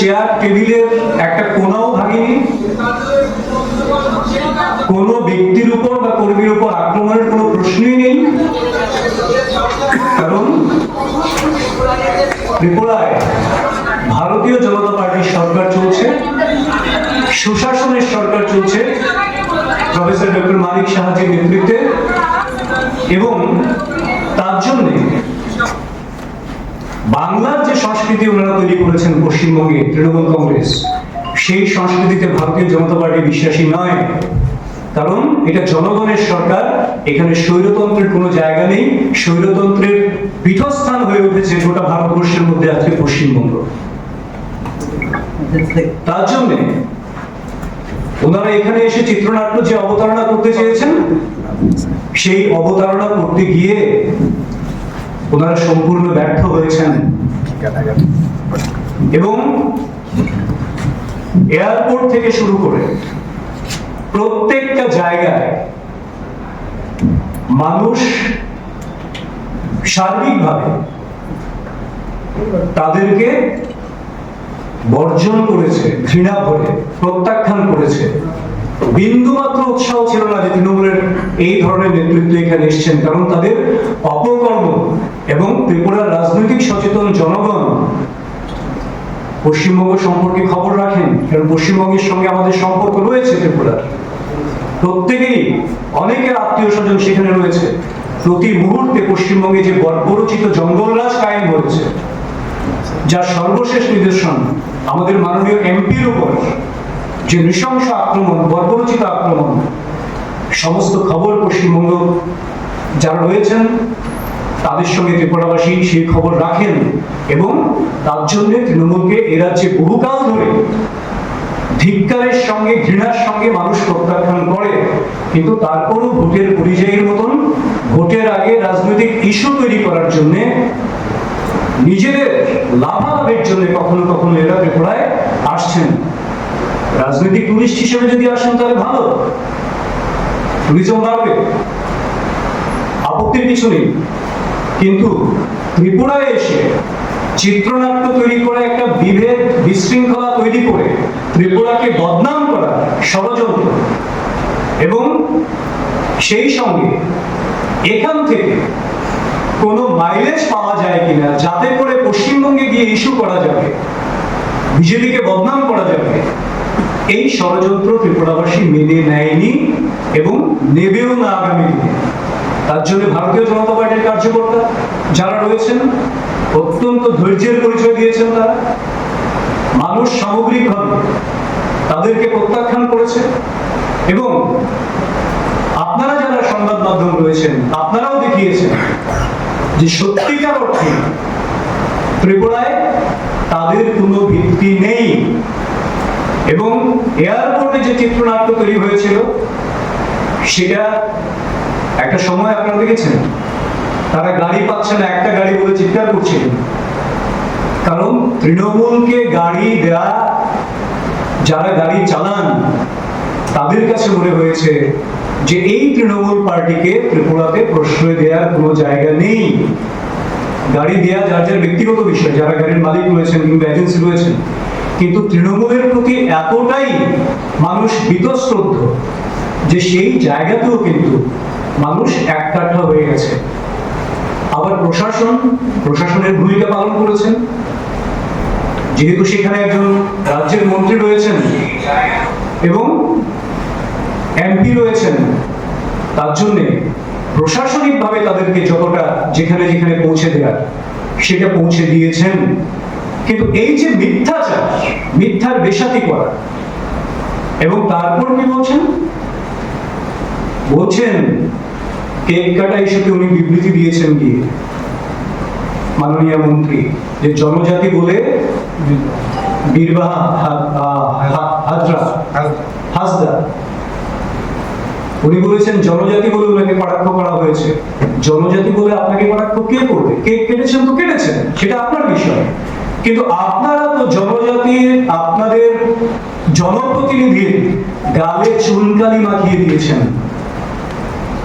Chair টেবিলের একটা কোনাও ভাঙেনি। কোনো ব্যক্তির উপর বা কর্মীর উপর আক্রমণের কোনো প্রশ্নই নেই। কারণ ত্রিপুরায় ভারতীয় জনতা পার্টির সরকার চলছে, সুশাসনের সরকার চলছে, প্রফেসর ডক্টর মানিক সাহাজির নেতৃত্বে। এবং তার জন্যে বাংলার যে সংস্কৃতি ওনারা তৈরি করেছেন পশ্চিমবঙ্গে, তৃণমূল কংগ্রেস, সেই সংস্কৃতিতে ভারতীয় জনতা পার্টি বিশ্বাসী নয়। কারণ এটা জনগণের সরকার, এখানে স্বৈরতন্ত্রের কোনো জায়গা নেই, স্বৈরতন্ত্রের পীঠস্থান হয়ে উঠেছে গোটা ভারতবর্ষের মধ্যে আজকে পশ্চিমবঙ্গ। তার জন্যে ওনারা এখানে এসে চিত্রনাট্য যে অবতারণা করতে চেয়েছেন, সেই অবতারণা করতে গিয়ে ওনারা সম্পূর্ণ ব্যর্থ হয়েছেন। এবং এয়ারপোর্ট থেকে শুরু করে প্রত্যেকটা জায়গায় মানুষ সার্বিকভাবে তাদেরকে বর্জন করেছে, ঘৃণা ভরে প্রত্যাখ্যান করেছে। বিন্দুমাত্র উৎসাহ ছিল না যে তৃণমূলের এই ধরনের নেতৃত্ব এখানে এসছেন, কারণ তাদের অপকর্ম সচেতন জনগণ পশ্চিমবঙ্গ সম্পর্কে খবর রাখেন, কারণ পশ্চিমবঙ্গের সঙ্গে আমাদের সম্পর্ক রয়েছে ত্রিপুরার। প্রত্যেকেই অনেকের আত্মীয় স্বজন সেখানে রয়েছে। প্রতি মুহূর্তে পশ্চিমবঙ্গে যে বর্বরচিত জঙ্গলরাজ কায়েম হয়েছে, যার সর্বশেষ নিদর্শন আমাদের মাননীয় এমপির উপর, যে নৃশংস আক্রমণ, বর্বরচিত আক্রমণ, সমস্ত খবর পশ্চিমবঙ্গ, যারা রয়েছেন তাদের সঙ্গে ত্রিপুরাবাসী সেই খবর রাখেন এবং তার জন্য তৃণমূলকে এ রাজ্যে বহুকাল ধরে ধিক্কারের সঙ্গে, ঘৃণার সঙ্গে মানুষ প্রত্যাখ্যান করে। কিন্তু তারপরও ভোটের পরিযায়ীর মতন ভোটের আগে রাজনৈতিক ইস্যু তৈরি করার জন্য নিজেদের লাভালাভের জন্য কখনো কখনো এরা ত্রিপুরায় আসছেন। রাজনৈতিক টুরিস্ট হিসেবে যদি আসেন, তাহলে ভালো। টুরিজম বাড়বে। আপত্তির কিছু নেই। কিন্তু ত্রিপুরায় এসে চিত্রনাট্য তৈরি করে, একটা বিভেদ বিশৃঙ্খলা তৈরি করে ত্রিপুরাকে বদনাম করা ষড়যন্ত্র। এবং সেই সঙ্গে এখান থেকে কোনো মাইলেজ পাওয়া যায় কিনা, যাতে করে পশ্চিমবঙ্গে গিয়ে ইস্যু করা যাবে, বিজেপিকে বদনাম করা যাবে, এই ষড়যন্ত্র ত্রিপুরাবাসী মেনে নেয়নি এবং নেবেও না আগামী দিনে। তার জন্য ভারতীয় জনতা পার্টির কার্যকর্তা যারা রয়েছেন, অত্যন্ত ধৈর্যের পরিচয় দিয়েছেন তারা। মানুষ সামগ্রিকভাবে তাদেরকে প্রত্যাখ্যান করেছে এবং আপনারা যারা সংবাদ মাধ্যম রয়েছেন, আপনারাও দেখিয়েছেন যে সত্যিকার অর্থে ত্রিপুরায় তাদের কোনো ভিত্তি নেই। এবং এয়ারপোর্টে যে চিত্রনাট্য তৈরি হয়েছিল, সেটা একটা সময় আপনারা দেখেছেন, তারা গাড়ি পাচ্ছে না, একটা গাড়ি বলে চিৎকার করছিলেন কারণ তৃণমূলকে গাড়ি দেয়া, যারা গাড়ি চালান, তাদের কাছে মনে হয়েছে যে এই তৃণমূল পার্টিকে ত্রিপুরাতে প্রশ্রয় দেওয়ার কোনো জায়গা নেই। গাড়ি দেয়া যার যার ব্যক্তিগত বিষয়, যারা গাড়ির মালিক রয়েছেন কিংবা এজেন্সি রয়েছেন। কিন্তু তৃণমূলের প্রতি এতটাই মানুষ বীতশ্রদ্ধ যে সেই জায়গাতেও কিন্তু মানুষ এককাঠা হয়ে গেছে। আবার প্রশাসন, প্রশাসনের ভূমিকা পালন করেছেন। যেহেতু সেখানে একজন রাজ্যের মন্ত্রী রয়েছেন এবং এমপি রয়েছেন, তার জন্যে প্রশাসনিকভাবে তাদেরকে যতটা যেখানে যেখানে পৌঁছে দেওয়ার, সেটা পৌঁছে দিয়েছেন। কিন্তু এই যে মিথ্যাচার, মিথ্যার বেসাতি করা, এবং তারপর কি বলছেন? বলছেন কেক উনি বিবৃতি দিয়েছেন মাননীয় মন্ত্রী, যে জনজাতি বলে উনি বলেছেন জনজাতি বলে ওনাকে কটাক্ষ করা হয়েছে। জনজাতি বলে আপনাকে কটাক্ষ কে করবে? কেক কেটেছেন তো কেটেছেন, সেটা আপনার বিষয়। কিন্তু আপনারা তো জনজাতির আপনাদের জনপ্রতিনিধির গালে চুনকালি মাখিয়ে দিয়েছেন।